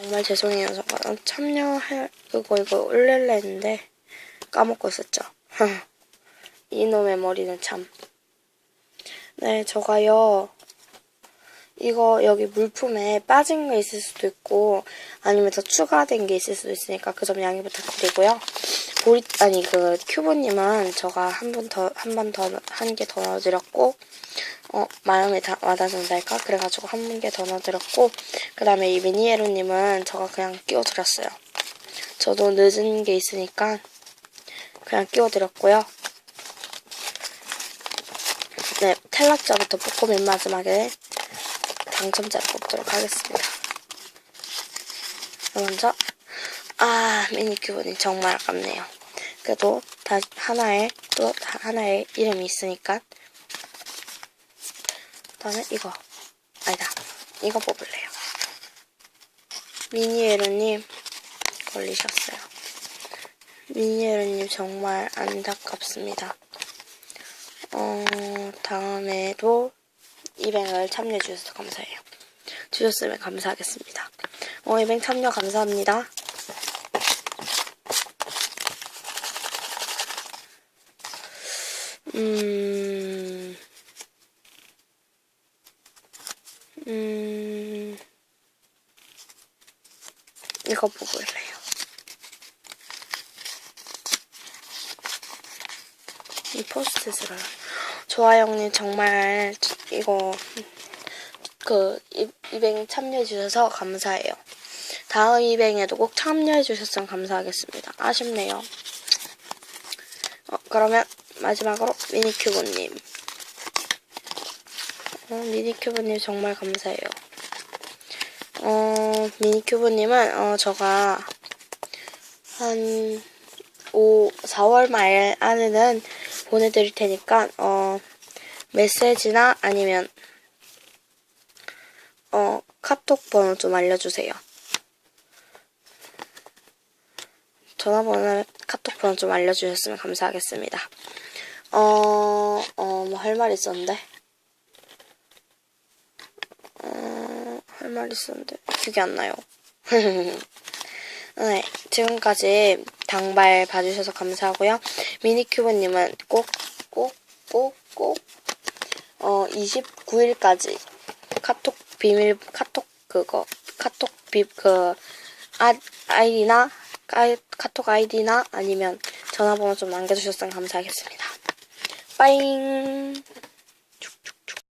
정말 죄송해요. 저가 참여할 그거 이거 올릴래 했는데 까먹고 있었죠. 이놈의 머리는 참. 네, 저가요. 이거 여기 물품에 빠진 거 있을 수도 있고 아니면 더 추가된 게 있을 수도 있으니까 그 점 양해 부탁드리고요. 보리 아니 그 큐브님은 저가 한 번 더 한 번 더 한 개 더 넣어드렸고 어 마음에 다 와닿는달까 그래가지고 한 개 더 넣어드렸고 그 다음에 이 미니에로님은 저가 그냥 끼워드렸어요. 저도 늦은 게 있으니까 그냥 끼워드렸고요. 네 탈락자부터 뽑고 맨 마지막에 당첨자를 뽑도록 하겠습니다. 먼저 아 미니큐브는 정말 아깝네요. 그래도 다 하나에 또 하나의 이름이 있으니까 그다음에 이거 아니다 이거 뽑을래요. 미니에르님 걸리셨어요. 미니에르님 정말 안타깝습니다. 어 다음에도 이뱅을 참여해 주셔서 감사해요. 주셨으면 감사하겠습니다. 어, 이뱅 참여 감사합니다. 음, 이거 뽑을래요. 이 포스트잇을 좋아요님 정말 이거 그 이- 이뱅 참여해 주셔서 감사해요. 다음 이뱅에도 꼭 참여해 주셨으면 감사하겠습니다. 아쉽네요. 어, 그러면 마지막으로 미니큐브님. 어, 미니큐브님 정말 감사해요. 어, 미니큐브님은 어, 저가 한 5, 4월 말 안에는 보내드릴 테니까 어, 메시지나 아니면 어, 카톡 번호 좀 알려주세요. 전화번호, 카톡 번호 좀 알려주셨으면 감사하겠습니다. 어, 어, 뭐 할 말 있었는데. 어, 할 말 있었는데. 기억이 안 나요. 네, 지금까지 당발 봐주셔서 감사하고요. 미니큐브님은 꼭, 꼭, 꼭, 꼭, 어, 29일까지 카톡 비밀, 카톡 그거, 카톡 비, 그, 아, 아이디나, 아이, 카톡 아이디나 아니면 전화번호 좀 남겨주셨으면 감사하겠습니다. 빠잉!